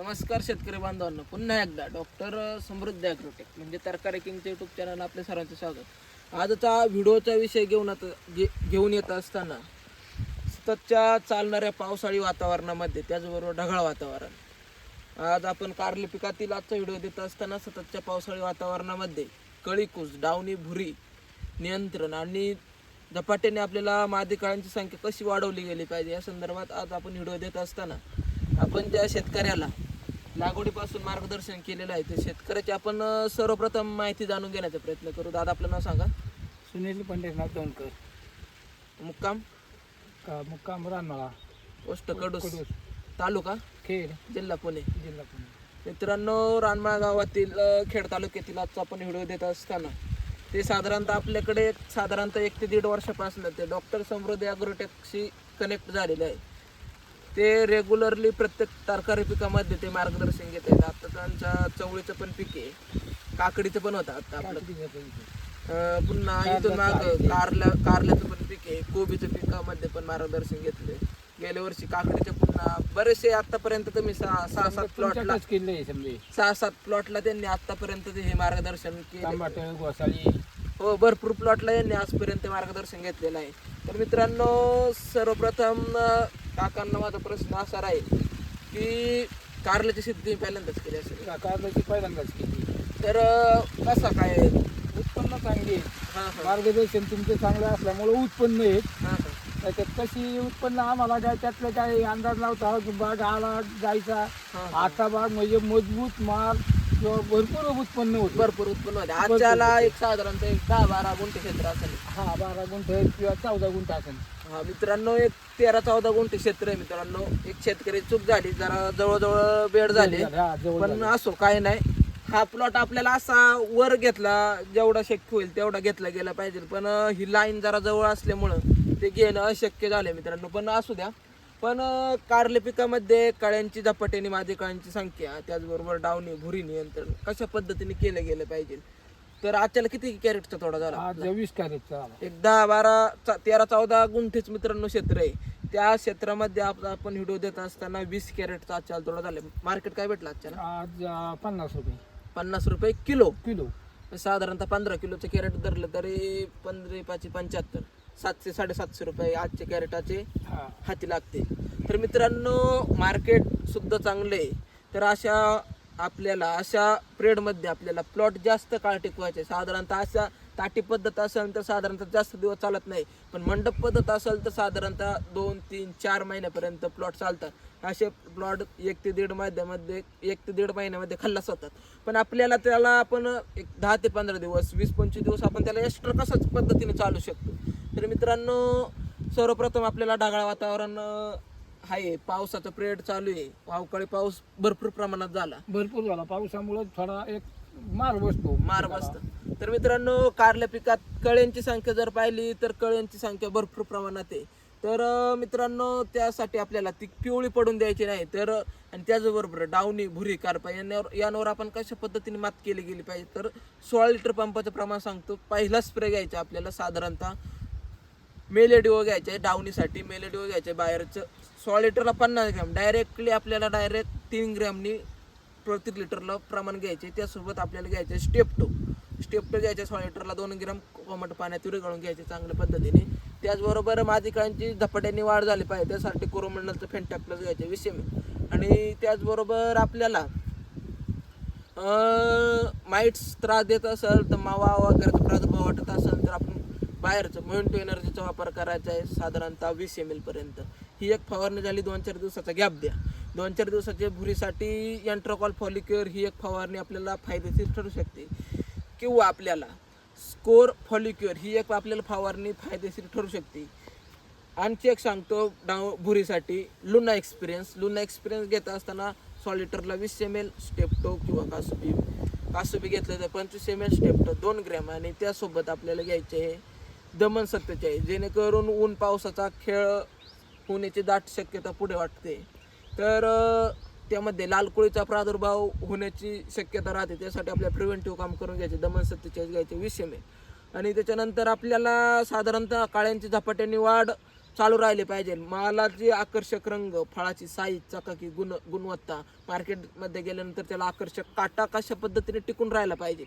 नमस्कार शेतकरी बांधवांनो. पुन्हा एकदा डॉक्टर समृद्ध ॲग्रोटेक म्हणजे तरकारी किंगचे युट्यूब चॅनल आपले सर्वांचे स्वागत. आजचा व्हिडिओचा विषय घेऊन आता घे- घेऊन येत असताना सततच्या चालणाऱ्या पावसाळी वातावरणामध्ये त्याचबरोबर ढगाळ वातावरण. आज आपण कारली पिकातील आजचा व्हिडिओ देत असताना सततच्या पावसाळी वातावरणामध्ये कळीकूस डावणी भुरी नियंत्रण आणि झपाट्याने आपल्याला मादी काळांची संख्या कशी वाढवली गेली पाहिजे या संदर्भात आज आपण व्हिडिओ देत असताना आपण ज्या शेतकऱ्याला लागवडीपासून मार्गदर्शन केलेलं आहे ते शेतकऱ्याची आपण अं, सर्वप्रथम माहिती जाणून घेण्याचा प्रयत्न करू. दादा आपलं नाव सांगा. सुनील पंडितनाथ दोनकर मुक्काम? का मुक्काम रानमाळा पोस्ट कडूस. कडूस. तालुका? खेड. जिल्हा पुणे. जिल्हा पुणे. मित्रांनो रानमाळ गावातील अं, खेड तालुक्यातील आजचा आपण व्हिडिओ देत असताना ते साधारणतः आपल्याकडे एक साधारणतः एक ते दीड वर्षापासून ते डॉक्टर समृद्धी ॲग्रोटेकशी कनेक्ट झालेले आहे. ते रेग्युलरली प्रत्येक तरकारी पिकामध्ये ते मार्गदर्शन घेत आहेत. आता त्यांच्या चवळीचं पण पीक आहे. काकडीचं पण होतं आता आपलं. पुन्हा इथून माग कारल्या कारल्याचं पण पीक आहे. कोबीचं पिकामध्ये पण मार्गदर्शन घेतले गेल्या वर्षी काकडीचे पुन्हा बरेचसे आतापर्यंत तुम्ही सहा सहा सात प्लॉटला सहा सात प्लॉटला त्यांनी आतापर्यंत ते हे मार्गदर्शन केले हो भरपूर प्लॉटला यांनी आजपर्यंत मार्गदर्शन घेतलेलं आहे. तर मित्रांनो सर्वप्रथम काकांना माझा प्रश्न असा राहील की कारल्याची तुम्ही पहिल्यांदाच केली असेल. कारल्याची पहिल्यांदाच केली. तर अं, कसा काय? उत्पन्न चांगली आहे. हां हां. मार्गदर्शन तुमचं चांगलं असल्यामुळे उत्पन्न आहेत हां हां. त्याच्यात कशी उत्पन्न आम्हाला काय त्यातलं काय अंदाज नव्हता बाग आला जायचा. हां. आता बाग म्हणजे मजबूत माल किंवा भरपूर उत्पन्न होतं. भरपूर उत्पन्न होते. आजच्याला एक साधारणतः एक दहा बारा गुंठे क्षेत्र असेल. हा बारा गुंठ किंवा चौदा गुंठ असेल. हा मित्रांनो एक तेरा चौदा गुंठे क्षेत्र आहे मित्रांनो. एक शेतकरी चूक झाली जरा जवळजवळ बेड झाले. हा जवळ पण असो काय नाही. हा प्लॉट आपल्याला असा वर घेतला जेवढा शक्य होईल तेवढा घेतला गेला पाहिजे. पण अं, ही लाईन जरा जवळ असल्यामुळं ते घेणं अशक्य झालंय मित्रांनो. पण असू द्या. पण अं, कारले पिकामध्ये कळ्यांची झपाट्याने माझी कळ्यांची संख्या त्याचबरोबर डावणी भुरी नियंत्रण कशा पद्धतीने केलं गेलं पाहिजे? तर आजच्याला किती कॅरेटचा थोडा झाला? आज वीस कॅरेटचा आला एक दहा बारा चा- तेरा चौदा गुंठेच मित्रांनो क्षेत्र आहे. त्या क्षेत्रामध्ये आप- आपण व्हिडिओ देत असताना वीस कॅरेटचा आजच्या थोडा झाला. मार्केट काय भेटलं आजच्या आज अं, पन्नास रुपये. पन्नास रुपये किलो? किलो. साधारणतः पंधरा किलोचं कॅरेट धरलं तरी पंधरा पाचशे पंच्याहत्तर. सातशे साडेसातशे रुपये आजचे कॅरेटाचे हाती लागते तर मित्रांनो मार्केट सुद्धा चांगलं आहे. तर अशा आपल्याला अशा पिरियडमध्ये आपल्याला प्लॉट जास्त काळ टिकवायचे. साधारणतः अशा ताटी पद्धत असेल तर साधारणतः जास्त दिवस चालत नाही. पण मंडप पद्धत असेल तर साधारणतः दोन तीन चार महिन्यापर्यंत प्लॉट चालतात. असे प्लॉट एक ते दीड महिन्यामध्ये एक ते दीड महिन्यामध्ये खल्लास होतात. पण आपल्याला त्याला आपण एक दहा ते पंधरा दिवस वीस पंचवीस दिवस आपण त्याला एक्स्ट्रा कशाच पद्धतीने चालू शकतो? तर मित्रांनो सर्वप्रथम आपल्याला ढगाळ वातावरण आहे. पावसाचा पिरियड चालू आहे. अवकाळी पाऊस भरपूर प्रमाणात झाला. भरपूर झाला. पावसामुळे थोडा एक मार बसतो. मार बसतं. तर मित्रांनो कारल्या पिकात कळ्यांची संख्या जर पाहिली तर कळ्यांची संख्या भरपूर प्रमाणात आहे. तर मित्रांनो त्यासाठी आपल्याला ती पिवळी पडून द्यायची नाही. तर आणि त्याचबरोबर डावणी भुरी कारपा यांवर यांवर आपण कशा पद्धतीने मात केली गेली पाहिजे? तर सोळा लिटर पंपाचं प्रमाण सांगतो. पहिला स्प्रे घ्यायचा आपल्याला साधारणतः मेलेडिओ घ्यायचे डावणीसाठी मेलेडिओ घ्यायचे बाहेरचं. सोळा लिटरला पन्नास ग्रॅम. डायरेक्टली आपल्याला डायरेक्ट तीन ग्रॅमनी प्रति लिटरला प्रमाण घ्यायचे. त्यासोबत आपल्याला घ्यायचे स्टेपटो. स्टेपटो घ्यायचे सोळा लिटरला दोन ग्रॅम कोमट पाण्यात विरघळून घ्यायचे चांगल्या पद्धतीने. त्याचबरोबर माझी झपाट्याने वाढ झाली पाहिजे. त्यासाठी कोरोमंडलचं फेंटॅक प्लस घ्यायचे विषय आणि त्याचबरोबर आपल्याला माइट्स त्रास देत असेल तर मावा वगैरेचा प्रादुर्भाव वाटत असेल तर आपण बाहेरचं मोहिंटो एनर्जीचा वापर करायचा आहे साधारणतः वीस एम पर्यंत. ही एक फवारणी झाली दोन चार दिवसाचा गॅप द्या. दोन चार दिवसाच्या भुरीसाठी यंट्रोकॉल फॉलिक्युअर ही एक फवारणी आपल्याला फायदेशीर ठरू शकते. किंवा आपल्याला स्कोर फॉलिक्युअर ही एक आपल्याला फवारणी फायदेशीर ठरू शकते. आणखी एक सांगतो डाव भुरीसाठी लुना एक्सपिरियन्स लुना एक्सपिरियन्स घेत असताना सॉलिटरला वीस एम एल स्टेपटो किंवा कासुबी. कासुबी घेतलं तर पंचवीस एम एल स्टेपटो दोन ग्रॅम आणि त्यासोबत आपल्याला घ्यायचे आहे दमन सत्तेचाळीस जेणेकरून ऊन पावसाचा खेळ होण्याची दाट शक्यता पुढे वाटते. तर त्यामध्ये लालकोळीचा प्रादुर्भाव होण्याची शक्यता राहते. त्यासाठी आपल्या प्रिव्हेंटिव्ह काम करून घ्यायचे. दमन सत्तेचाळीस घ्यायचे. वीस एम आणि त्याच्यानंतर आपल्याला साधारणतः काळ्यांची झपाट्याने वाढ चालू राहिले पाहिजे. मालाची आकर्षक रंग फळाची साईज चकाकी गुण गुणवत्ता. मार्केटमध्ये गेल्यानंतर त्याला आकर्षक काटा कशा पद्धतीने टिकून राहायला पाहिजे?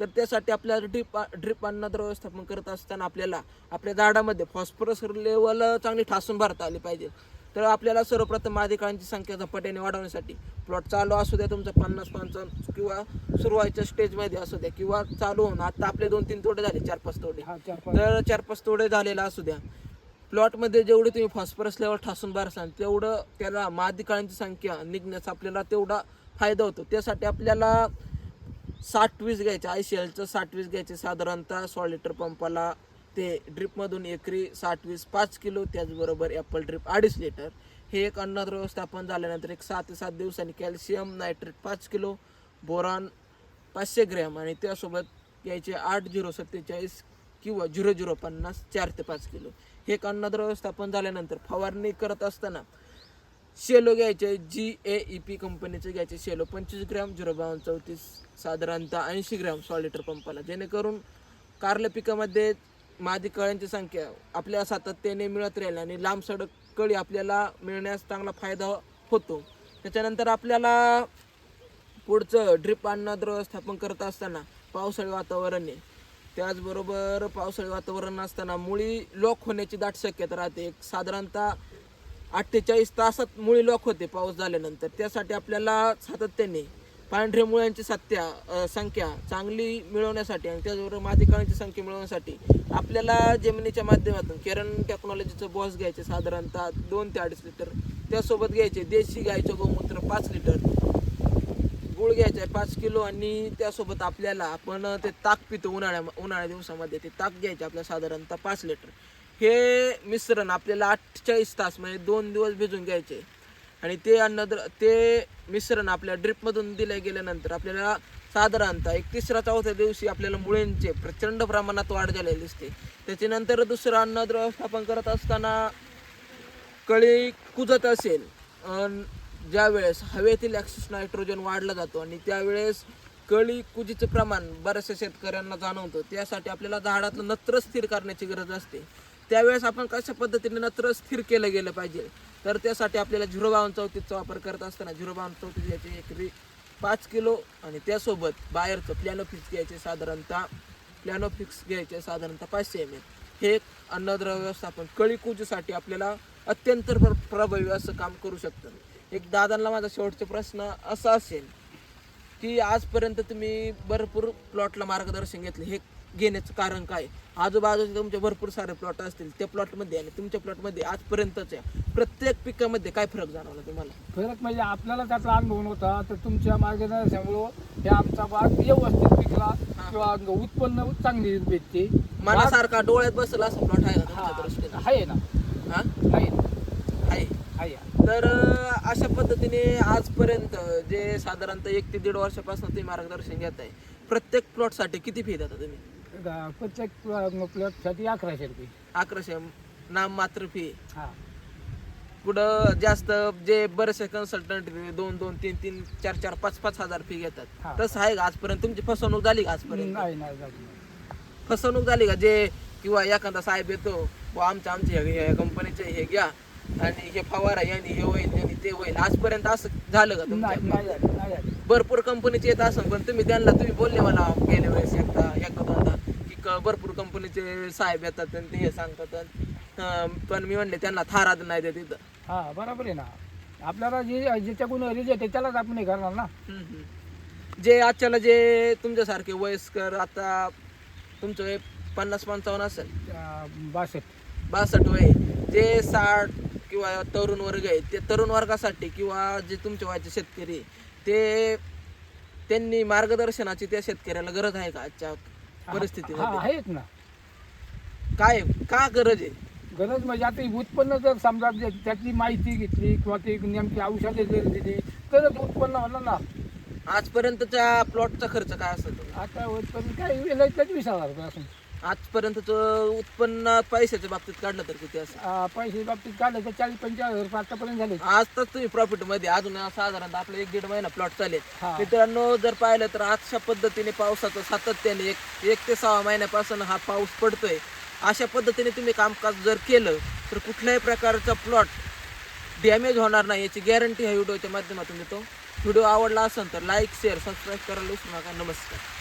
तर त्यासाठी आपल्याला ड्रिप ड्रिप अन्नद्र व्यवस्थापन करत असताना आपल्याला आपल्या झाडामध्ये फॉस्फरस लेवल चांगली ठासून भरता आली पाहिजे. तर आपल्याला सर्वप्रथम अधिकारांची संख्या झपाट्याने वाढवण्यासाठी प्लॉट चालू असू द्या तुमचं पन्नास पंचावन्न किंवा सुरुवातीच्या स्टेजमध्ये असू द्या किंवा चालू होऊन आता आपले दोन तीन तोडे झाले चार पाच तोडे. हा चार पाच तर चार पाच तोडे झालेला असू द्या. प्लॉटमध्ये जेवढे तुम्ही फॉस्फरस लेवल ठासून भरसाल तेवढं त्याला मादिकाळांची संख्या निघण्याचा आपल्याला तेवढा फायदा होतो. त्यासाठी आपल्याला साठ वीस घ्यायचे आय सी एलचं साठ वीस घ्यायचे साधारणतः सोळा लिटर पंपाला ते ड्रिपमधून एकरी साठ वीस पाच किलो त्याचबरोबर ॲपल ड्रिप अडीच लिटर हे एक अन्नद्र व्यवस्थापन झाल्यानंतर एक सहा ते सात दिवसांनी कॅल्शियम नायट्रेट पाच किलो बोरॉन पाचशे ग्रॅम आणि त्यासोबत घ्यायचे आठ झिरो सत्तेचाळीस किंवा झिरो झिरो पन्नास चार ते पाच किलो. हे एक अन्नद्र व्यवस्थापन झाल्यानंतर फवारणी करत असताना शेलो घ्यायचे जी ए ई पी कंपनीचे घ्यायचे शेलो. पंचवीस ग्रॅम झिरो बावन चौतीस साधारणतः ऐंशी ग्रॅम सॉलिटर लिटर पंपाला. जेणेकरून कारल्या पिकामध्ये मादी कळ्यांची संख्या आपल्या सातत्याने मिळत राहील आणि लांब सडक कळी आपल्याला मिळण्यास चांगला फायदा होतो. त्याच्यानंतर आपल्याला पुढचं ड्रिप अन्नद्र व्यवस्थापन करत असताना पावसाळी वातावरण आहे. त्याचबरोबर पावसाळी वातावरण असताना मुळी लॉक होण्याची दाट शक्यता राहते. एक साधारणतः अठ्ठेचाळीस तासात मुळी लॉक होते पाऊस झाल्यानंतर. त्यासाठी आपल्याला सातत्याने पांढऱ्या मुळ्यांची सत्या संख्या चांगली मिळवण्यासाठी आणि त्याचबरोबर मादिकाळांची संख्या मिळवण्यासाठी आपल्याला जमिनीच्या माध्यमातून केरन टेक्नॉलॉजीचं बॉस घ्यायचे साधारणतः दोन ते अडीच लिटर त्यासोबत घ्यायचे देशी गायचं गोमूत्र पाच लिटर गुळ घ्यायचा आहे पाच किलो आणि त्यासोबत आपल्याला आपण ते ताक पितो उन्हाळ्या उन्हाळ्या दिवसामध्ये. ते ताक घ्यायचे आपल्याला साधारणतः पाच लिटर हे मिश्रण आपल्याला अठ्ठेचाळीस तास म्हणजे दोन दिवस भिजून घ्यायचे. आणि ते अन्न ते मिश्रण आपल्या ड्रिपमधून दिल्या गेल्यानंतर आपल्याला साधारणतः एक तिसऱ्या चौथ्या दिवशी आपल्याला मुळ्यांचे प्रचंड प्रमाणात वाढ झालेली दिसते. त्याच्यानंतर दुसरं अन्नद्र व्यवस्थापन करत असताना कळी कुजत असेल ज्यावेळेस हवेतील ॲक्सिस नायट्रोजन वाढला जातो आणि त्यावेळेस कळी कुजीचं प्रमाण बऱ्याचशा शेतकऱ्यांना जाणवतं. त्यासाठी आपल्याला झाडातलं नत्र स्थिर करण्याची गरज असते. त्यावेळेस आपण कशा पद्धतीने नत्र स्थिर केलं गेलं पाहिजे? तर त्यासाठी आपल्याला झिरो चौथीचा चौतीसचा वापर करत असताना झिरो बावन्न चौतीस याचे एकरी पाच किलो आणि त्यासोबत बाहेरचं प्लॅनोफिक्स घ्यायचे साधारणतः प्लॅनोफिक्स घ्यायचे साधारणतः पाचशे एम एल हे अन्नद्रव्य व्यवस्थापन कळीकुजीसाठी आपल्याला अत्यंत प्र- प्रभावी असं काम करू शकतं. एक दादांना माझा शेवटचा प्रश्न असा असेल की आजपर्यंत तुम्ही भरपूर प्लॉटला मार्गदर्शन घेतले. हे घेण्याचं कारण काय? आजूबाजूचे तुमचे भरपूर सारे प्लॉट असतील त्या प्लॉटमध्ये आणि तुमच्या प्लॉटमध्ये आजपर्यंतच्या प्रत्येक पिकामध्ये काय फरक जाणवला तुम्हाला? फरक म्हणजे आपल्याला त्याचा अनुभव नव्हता तर तुमच्या मार्गदर्शनामुळं हे आमचा बाग व्यवस्थित पिकला किंवा उत्पन्न चांगली भेटते. मनासारखा डोळ्यात बसला असं प्लॉट आहे का हा, तुमच्या दृष्टीने? आहे ना. हा? आहे. ना आहे. आहे. तर अं, अशा पद्धतीने आजपर्यंत जे साधारणतः एक ते दीड वर्षापासून तुम्ही मार्गदर्शन घेत आहे प्रत्येक प्लॉटसाठी किती फी देता तुम्ही? गा- प्रत्येक प्लॉटसाठी अकराशे रुपये. अकराशे नाम मात्र फी हा. पुढं जास्त जे बरेचसे कन्सल्टंट दोन दोन तीन तीन चार चार पाच पाच हजार फी हा. घेतात तसं आहे का आजपर्यंत? तुमची फसवणूक झाली का आजपर्यंत? नाही नाही झाली नाही. फसवणूक झाली का? जे किंवा एखादा साहेब येतो व आमच्या आमच्या कंपनीचे हे घ्या आणि हे फवारा यांनी हे होईल यांनी ते होईल. आजपर्यंत असं झालं का नाही नाही तुमच्या झाली नाही. झाली भरपूर कंपनीचे येत असं पण तुम्ही त्यांना तुम्ही बोलले मला गेल्या वेळेस एकदा भरपूर कंपनीचे साहेब येतात आणि ते हे सांगतात अं, पण मी म्हणले त्यांना थाराद नाही देत तिथं हा बरोबर आहे ना. आपल्याला जे ज्याच्याकडून रिजेक्ट आहे त्यालाच आपण हे करणार ना. हम्म. जे आजच्याला जे तुमच्यासारखे वयस्कर आता तुमचं वय पन्नास पंचावन्न असेल. अं, बासष्ट. बासष्ट वय. जे साठ किंवा तरुण वर्ग आहे ते तरुण वर्गासाठी किंवा जे तुमच्या वयाचे शेतकरी ते त्यांनी मार्गदर्शनाची त्या शेतकऱ्याला गरज आहे का आजच्या हा. परिस्थितीमध्ये. आहेत ना. काय का गरज आहे? गरज म्हणजे आता हे उत्पन्न जर समजा जे- त्यातली माहिती घेतली किंवा ते नेमकी औषधे जर दिली तरच उत्पन्न होणार ना. आजपर्यंतच्या प्लॉटचा खर्च काय असतो आता उत्पन्न काय लयच वीस हजार रुपये असून आजपर्यंतचं उत्पन्न पैशाच्या बाबतीत काढलं तर किती असं? पैसे बाबतीत काढले तर चाळीस पंचेचाळीस हजार रुपये आतापर्यंत झाले. आज तर तुम्ही प्रॉफिटमध्ये अजून साधारणतः आपलं एक दीड महिना प्लॉट चालेल. हा. मित्रांनो जर पाहिलं तर अशा पद्धतीने पावसाचं सातत्याने एक एक ते सहा महिन्यापासून हा पाऊस पडतोय. अशा पद्धतीने तुम्ही कामकाज जर केलं तर कुठल्याही प्रकारचा प्लॉट डॅमेज होणार नाही याची गॅरंटी ह्या व्हिडिओच्या माध्यमातून देतो. व्हिडिओ आवडला असेल तर लाईक शेअर सबस्क्राईब करायला विसरू नका. नमस्कार.